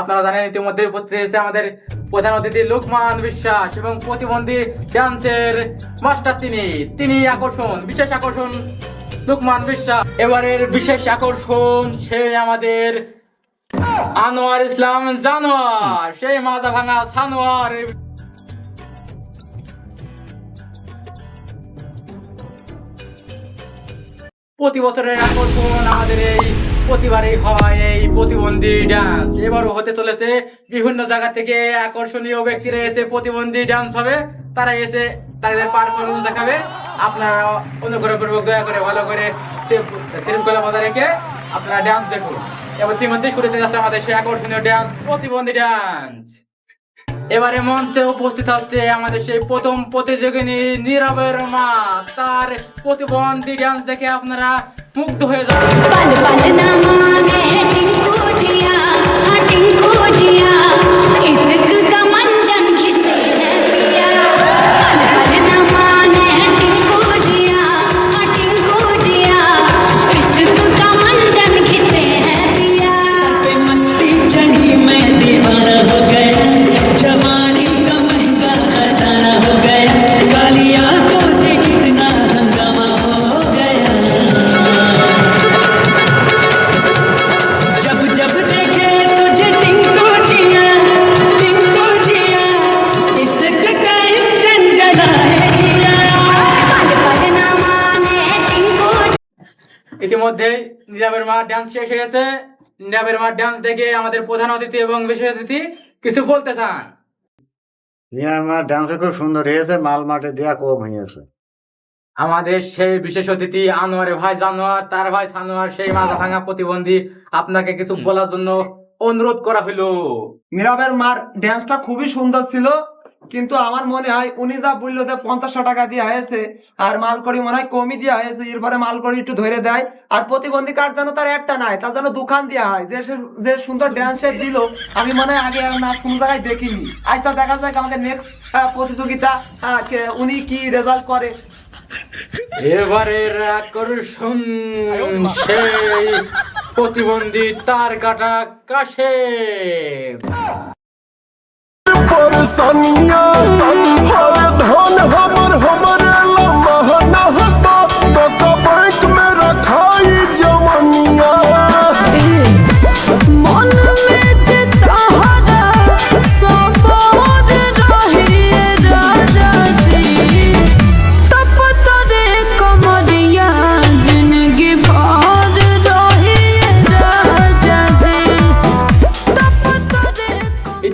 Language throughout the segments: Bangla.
আপনারা জানেন ইতিমধ্যে উপস্থিত হয়েছে আমাদের প্রধান অতিথি লোকমান বিশ্বাস এবং প্রতিবন্ধী ডান্সের মাস্টার তিনি। তিনি আকর্ষণ, বিশেষ আকর্ষণ লোকমান বিশ্বাস। এবারের বিশেষ আকর্ষণ সে আমাদের আনোয়ার ইসলাম জানোয়ার। সেই মাজা ভাঙা সানোয়ার। প্রতি বছরের আকর্ষণ আমাদের এই প্রতিবারই হয় এই প্রতিবন্ধী ডান্স এবারও হতে চলেছে বিভিন্ন জায়গা থেকে আকর্ষণীয় ব্যক্তিরা এসে প্রতিবন্ধী ডান্স হবে। তারা এসে তাদের পারফরমেন্স দেখাবে। আপনারা অনুগ্রহপূর্বক দয়া করে ভালো করে শৃঙ্খলা বজায় রেখে আপনারা ডান্স দেখুন। এবার ইতিমধ্যে শুরুতে যাচ্ছে আমাদের সেই আকর্ষণীয় ডান্স প্রতিবন্ধী ডান্স এবারে মঞ্চে উপস্থিত হচ্ছে আমাদের সেই প্রথম প্রতিযোগিনী নীরবের মা। তার প্রতিবন্ধী ডান্স দেখে আপনারা মুগ্ধ হয়ে যাবেন पल पल न माने टिंकू जिया हाँ टिंकू जिया ইতিমধ্যে নীরবের মা ডান্স শেষ হয়ে গেছে। নীরবের মা ডান্স দেখে আমাদের প্রধান অতিথি এবং বিশেষ অতিথি কিছু বলতে চান? ডান্সে খুব সুন্দর হয়েছে মাল মাঠে দেয়া কম হয়েছে। আমাদের সেই বিশেষ অতিথি আনোয়ারে ভাই জানোয়ার তার ভাই সানোয়ার সেই মাথা ভাঙা প্রতিবন্ধী আপনাকে কিছু বলার জন্য অনুরোধ করা হলো। মীরাবের মার ড্যান্সটা খুবই সুন্দর ছিল। কিন্তু আমার মনে হয় উনি যা বলল যে পঞ্চাশশো টাকা দেওয়া হয়েছে, আর মালকড়ি মনে হয় কমই দেওয়া হয়েছে, এরপরে মালকড়ি একটু ধরে দেয়। আর প্রতিবন্ধী কার্ড যেন তার একটা নাই, তার যেন দোকান দেওয়া হয়, যে যে সুন্দর ড্যান্সে দিল, আমি মনে হয় আগে নাচ কোনো জায়গায় দেখিনি। আচ্ছা দেখা যাক আমাকে নেক্সট প্রতিযোগিতা উনি কি রেজাল্ট করে। এবারের আকর্ষণ সেই প্রতিবন্ধী তার কাটা কাশে সানিয়া হয় ধন হমর হমর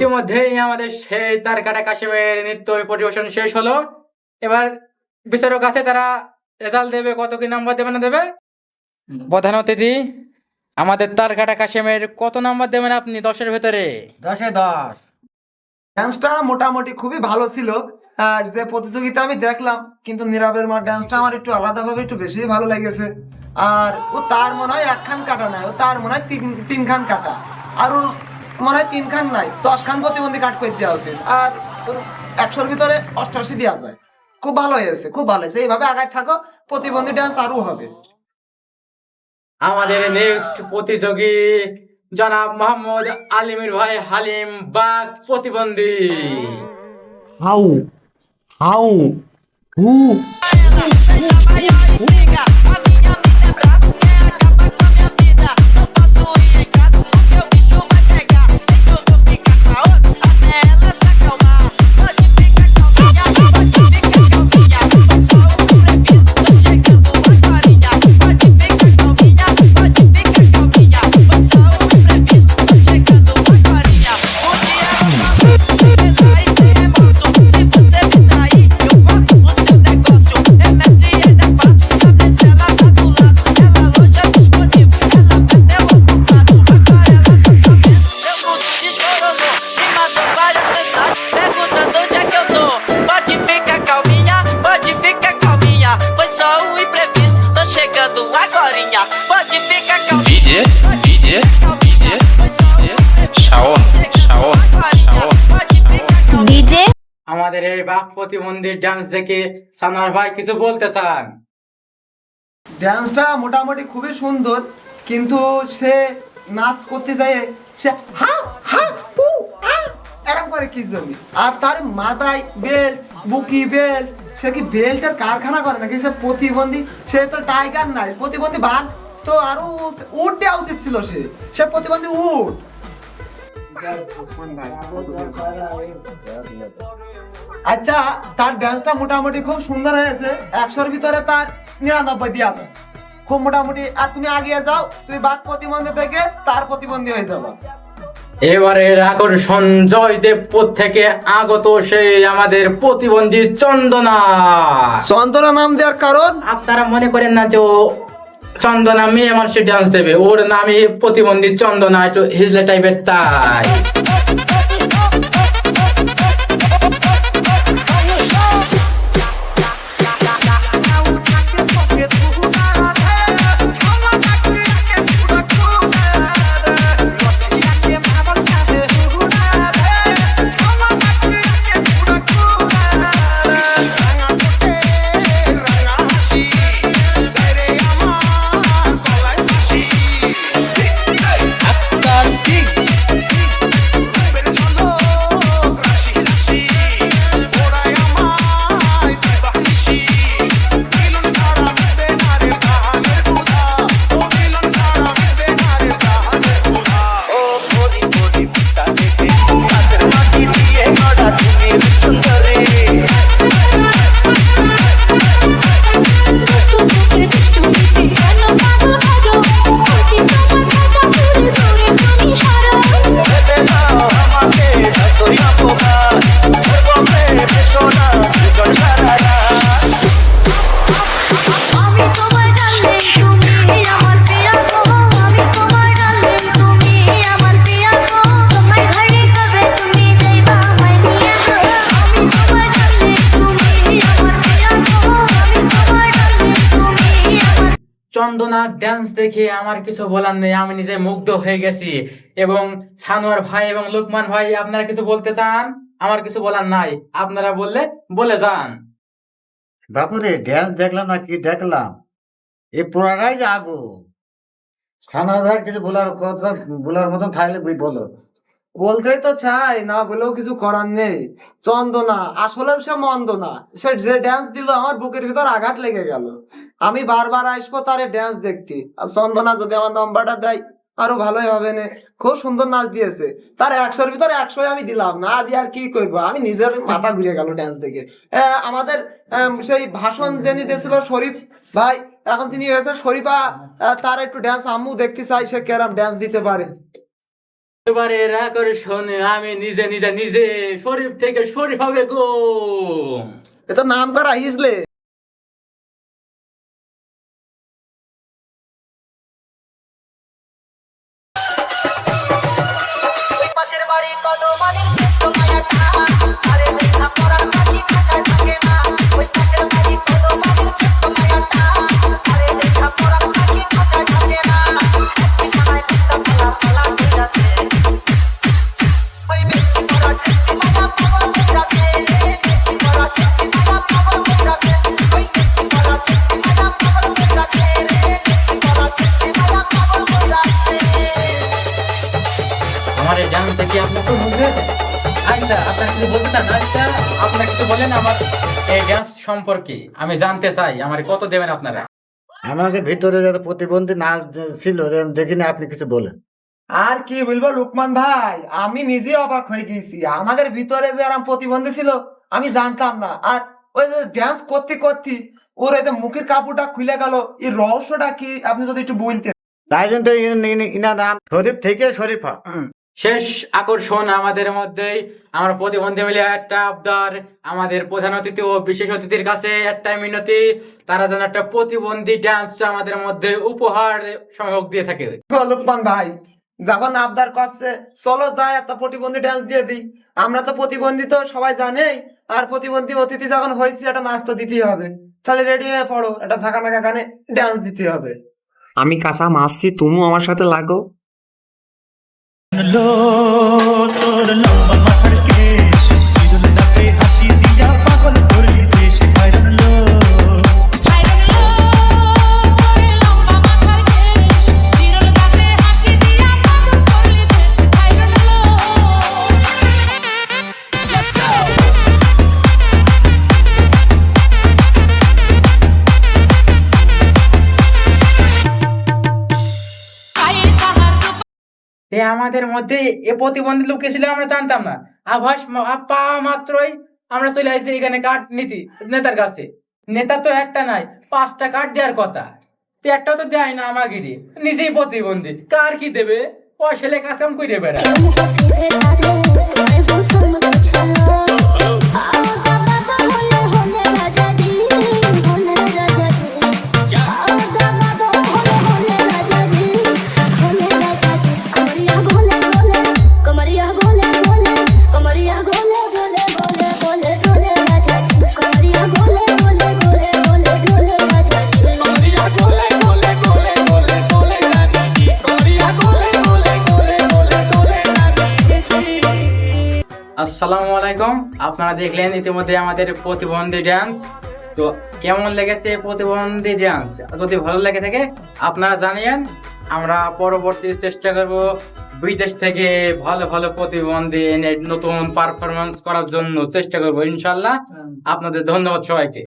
ইতিমধ্যেই আমাদের সেই তার কাটা কাশিমের নৃত্য পরিবেশন শেষ হলো। এবার বিচারক আছে তারা রেজাল্ট দেবে কত কি নাম্বার দেবে না দেবে? প্রধান অতিথি আমাদের তার কাটা কাশিমের কত নাম্বার দেবেন আপনি দশের ভেতরে? দশে দশ। ড্যান্সটা মোটামুটি খুবই ভালো ছিল। আর যে প্রতিযোগিতা আমি দেখলাম কিন্তু নীরবের মার ড্যান্সটা আমার একটু আলাদাভাবে একটু বেশি ভালো লেগেছে। আর ও তার মনে হয় একখান কাটা নাই ও তার মনে হয় তিন তিনখান কাটা। আর ওর মনে হয় তিনখান নাই দশখান প্রতিবন্ধী কাট করে দেওয়া উচিত আর একশোর ভিতরে অষ্টআশি দেওয়া যায় খুব ভালো হয়েছে খুব ভালো হয়েছে এইভাবে আগায় থাকো প্রতিবন্ধী ড্যান্স আরও হবে আমাদের নেক্সট প্রতিযোগী জনাব মোহাম্মদ আলিমির ভাই হালিম বাগ প্রতিবন্ধী হাউ হাউ হু বাক প্রতিবন্ধী ডান্স দেখে সানোয়ার ভাই কিছু বলতে চান? ড্যান্সটা মোটামুটি খুবই সুন্দর কিন্তু সে নাচ করতে যায় সে হা হা করে কি জন্য আর তার মাথায় বেল্ট বুকি বেল্ট সে কি বেল্টের কারখানা করে নাকি? সে প্রতিবন্ধী সে তো টাইগার নাই প্রতিবন্ধী বাঘ তো আরও উট দেওয়া উচিত ছিল সে। সে প্রতিবন্ধী উট। আচ্ছা তার ডান্সটা মোটামুটি খুব সুন্দর হয়েছে। একশোর ভিতরে তার নিরানব্বই দিয়ে আছে। খুব মোটামুটি আর তুমি আগিয়ে যাও তুমি বাঘ প্রতিবন্ধী থেকে তার প্রতিবন্ধী হয়ে যাব। এবারের আকর্ষণ জয়দেবপুর থেকে আগত সেই আমাদের প্রতিবন্ধী চন্দনা। চন্দনা নাম দেওয়ার কারণ? আপনারা মনে করেন না যে ও চন্দনা মেয়ে মানুষের ডান্স দেবে? ওর নামই প্রতিবন্ধী চন্দনা একটু হিজলে টাইপের তাই। চন্দনা ড্যান্স দেখে আমার কিছু বলার নেই, আমি নিজে মুগ্ধ হয়ে গেছি। এবং সানোয়ার ভাই এবং লুকমান ভাই, আপনারা কিছু বলতে চান? আমার কিছু বলার নাই, আপনারা বললে বলে যান। বাপুরে ড্যান্স দেখলাম না কি দেখলাম। এ পুরাটাই যে আগু। সানোয়ার ভাই কিছু বলার কথা, বলার মতন থাকলে বলো। বলতেই তো চাই, না বলেও কিছু করার নেই। চন্দনা আসলে সে মন্দ না সে যে ড্যান্স দিল, আমার বুকের ভিতর আঘাত লেগে গেল। আমি বারবার আসব তার ড্যান্স দেখতে। আর চন্দনা যদি আমার নম্বরটা দেয়, আরও ভালোই হবে না। খুব সুন্দর নাচ দিয়েছে। তার একশোর ভিতরে একশোই আমি দিলাম। না দিয়ে আর কি করব? আমি নিজের মাথা ঘুরে গেল ড্যান্স দেখে। আমাদের সেই ভাষণ যিনি দিয়েছিল, শরীফ ভাই, এখন তিনি হয়েছে শরীফা। তার একটু ড্যান্স আম্মু দেখতে চাই, সে কেরাম ড্যান্স দিতে পারে। এবারে আকর্ষণ আমি নিজে নিজে নিজে শরীফ থেকে শরীফ হবে গো। এটা নাম করা হিজলে। আপনার কিছু বলেন আমার এই ডান্স সম্পর্কে। আমি জানতে চাই আমার কত দেবেন আপনারা? আমাকে ভিতরে যাতে প্রতিবন্ধী যে ছিল দেখিনি আপনি কিছু বলেন। আর কি বলব লুকমান ভাই আমি নিজে অবাক হয়ে গেছি। আমাদের ভিতরে যে আরাম প্রতিবন্ধী ছিল আমি জানতাম না। আর ওই যে ড্যান্স করতে করতে ওর এই যে মুখের কাপড়টা খুলে গেল এই রহস্যটা কি আপনি যদি একটু বলতেন? তাই জন্য ইনার নাম শরীফ থেকে শরীফা। শেষ আকর্ষণ আমাদের মধ্যেই। আমরা প্রতিবন্ধী মিলে একটা আবদার আমাদের প্রধান অতিথি ও বিশেষ অতিথির কাছে একটা মিনতি তারা যেন একটা প্রতিবন্ধী ডান্স আমাদের মধ্যে উপহার সহযোগ দিয়ে থাকে। ভাই যখন আবদার করছে চলো যাই একটা প্রতিবন্ধী ডান্স দিয়ে দিই। আমরা তো প্রতিবন্ধী তো সবাই জানেই। আর প্রতিবন্ধী অতিথি যখন হয়েছি একটা নাচ তো দিতেই হবে। তাহলে রেডি হয়ে পড়ো একটা ঝাঁকা নাকা গানে ডান্স দিতে হবে। আমি কাঁচা মারছি তুমি আমার সাথে লাগো। লো তোর লম্বা মাথার এ আমাদের মধ্যে এ প্রতিবন্ধী লোক ছিল আমরা জানতাম না। আভাস পাওয়া মাত্রই আমরা চলে আসছি এখানে কার্ড নীতি, নেতার কাছে। নেতা তো একটা নাই, পাঁচটা কার্ড দেওয়ার কথা। তো একটাও তো দেয় না আমাকে নিজেই প্রতিবন্ধী, কার কি দেবে? পয়সা লেখা কাজ কাম করে বেড়ায়। আসসালামু আলাইকুম। আপনারা দেখলেন ইতিমধ্যে আমাদের প্রতিবন্ধী ডান্স তো কেমন লেগেছে প্রতিবন্ধী ডান্স যদি ভালো লেগে থাকে আপনারা জানিয়েন। আমরা পরবর্তী চেষ্টা করব বিদেশ থেকে ভালো ভালো প্রতিবন্ধী এনে নতুন পারফরমেন্স করার জন্য চেষ্টা করব ইনশাল্লাহ। আপনাদের ধন্যবাদ সবাইকে।